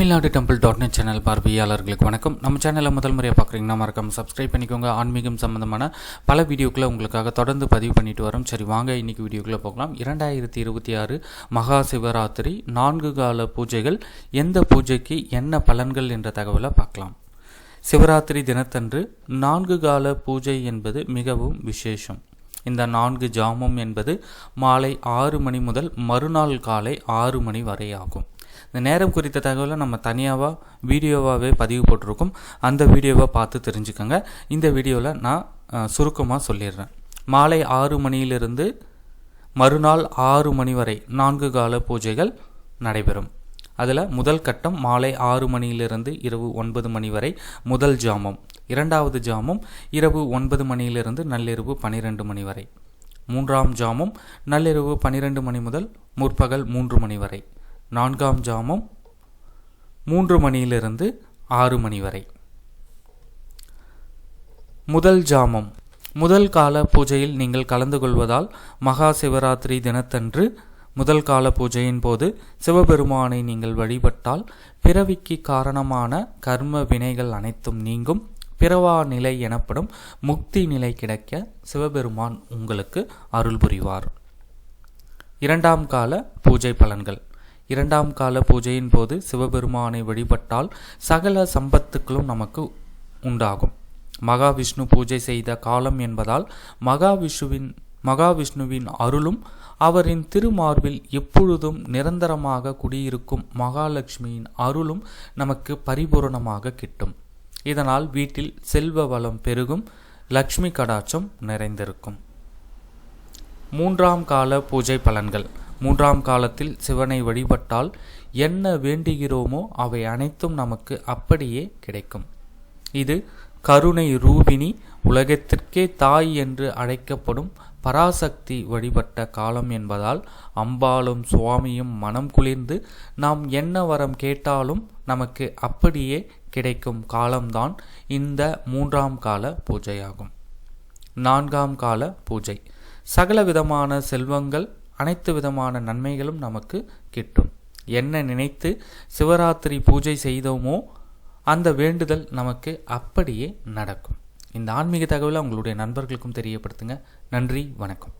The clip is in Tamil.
Tamil Nadu temple dot net channel பார்வையாளர்களுக்கு வணக்கம். நம்ம சேனலை முதல் முறையாக பார்க்குறீங்கன்னா மறக்காம சப்ஸ்கிரைப் பண்ணிக்கோங்க. ஆன்மீகம் சம்மந்தமான பல வீடியோக்களை உங்களுக்காக தொடர்ந்து பதிவு பண்ணிட்டு வரோம். சரி வாங்க இன்னைக்கு வீடியோக்குள்ளே போகலாம். இரண்டாயிரத்தி இருபத்தி ஆறு மகா சிவராத்திரி நான்கு கால பூஜைகள். எந்த பூஜைக்கு என்ன பலன்கள் என்ற தகவலை பார்க்கலாம். சிவராத்திரி தினத்தன்று நான்கு கால பூஜை என்பது மிகவும் விசேஷம். இந்த நான்கு ஜாமம் என்பது மாலை ஆறு மணி முதல் மறுநாள் காலை ஆறு மணி வரை ஆகும். இந்த நேரம் குறித்த தகவலை நம்ம தனியாகவாக வீடியோவாகவே பதிவு போட்டிருக்கோம். அந்த வீடியோவை பார்த்து தெரிஞ்சுக்கோங்க. இந்த வீடியோவில் நான் சுருக்கமாக சொல்லிடுறேன். மாலை ஆறு மணியிலிருந்து மறுநாள் ஆறு மணி வரை நான்கு கால பூஜைகள் நடைபெறும். அதில் முதல் கட்டம் மாலை ஆறு மணியிலிருந்து இரவு ஒன்பது மணி வரை முதல் ஜாமம். இரண்டாவது ஜாமம் இரவு ஒன்பது மணியிலிருந்து நள்ளிரவு பன்னிரெண்டு மணி வரை. மூன்றாம் ஜாமம் நள்ளிரவு பன்னிரெண்டு மணி முதல் முற்பகல் மூன்று மணி வரை. நான்காம் ஜாமம் மூன்று மணியிலிருந்து ஆறு மணி வரை. முதல் ஜாமம். முதல் கால பூஜையில் நீங்கள் கலந்து கொள்வதால் மகா சிவராத்திரி தினத்தன்று முதல் கால பூஜையின் போது சிவபெருமானை நீங்கள் வழிபட்டால் பிறவிக்கு காரணமான கர்ம வினைகள் அனைத்தும் நீங்கும். பிறவா நிலை எனப்படும் முக்தி நிலை கிடைக்க சிவபெருமான் உங்களுக்கு அருள் புரிவார். இரண்டாம் கால பூஜை பலன்கள். இரண்டாம் கால பூஜையின் போது சிவபெருமானை வழிபட்டால் சகல சம்பத்துக்களும் நமக்கு உண்டாகும். மகாவிஷ்ணு பூஜை செய்த காலம் என்பதால் மகாவிஷ்ணுவின் மகாவிஷ்ணுவின் அருளும் அவரின் திருமார்பில் எப்பொழுதும் நிரந்தரமாக குடியிருக்கும் மகாலட்சுமியின் அருளும் நமக்கு பரிபூரணமாக கிட்டும். இதனால் வீட்டில் செல்வ வளம் பெருகும் லக்ஷ்மி கடாட்சம் நிறைந்திருக்கும். மூன்றாம் கால பூஜை பலன்கள். மூன்றாம் காலத்தில் சிவனை வழிபட்டால் என்ன வேண்டுகிறோமோ அவை அனைத்தும் நமக்கு அப்படியே கிடைக்கும். இது கருணை ரூபிணி உலகத்திற்கே தாய் என்று அழைக்கப்படும் பராசக்தி வழிபட்ட காலம் என்பதால் அம்பாலும் சுவாமியும் மனம் குளிர்ந்து நாம் என்ன வரம் கேட்டாலும் நமக்கு அப்படியே கிடைக்கும் காலம்தான் இந்த மூன்றாம் கால பூஜையாகும். நான்காம் கால பூஜை. சகல விதமான செல்வங்கள் அனைத்து விதமான நன்மைகளும் நமக்கு கிட்டும். என்ன நினைத்து சிவராத்திரி பூஜை செய்தோமோ அந்த வேண்டுதல் நமக்கு அப்படியே நடக்கும். இந்த ஆன்மீக தகவலை உங்களுடைய நண்பர்களுக்கும் தெரியப்படுத்துங்க. நன்றி வணக்கம்.